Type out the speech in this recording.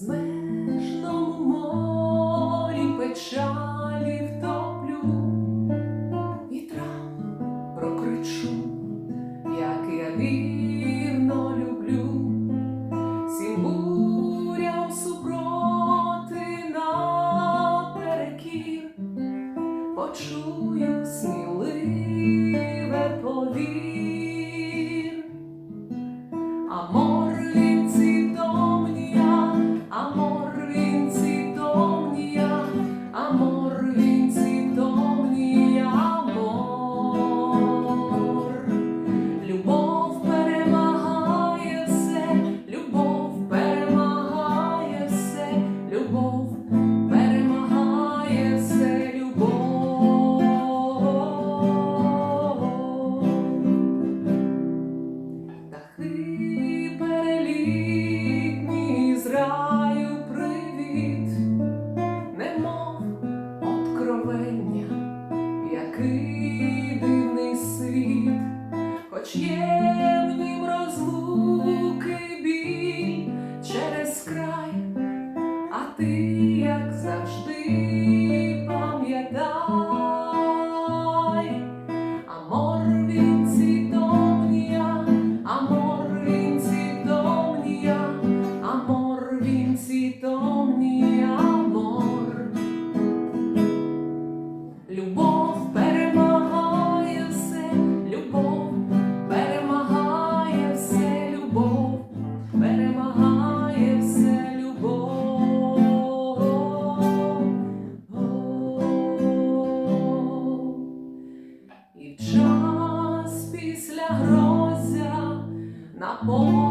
безмежному морі печалі втоплю, вітрам прокричу, як я вірно люблю, всім бурям супроти наперекір, почую сміливе повір. Птахи з раю привіт, немов откровення, який дивний світ, хоч є розлуки біль через край, а ти, як завжди, на вдихни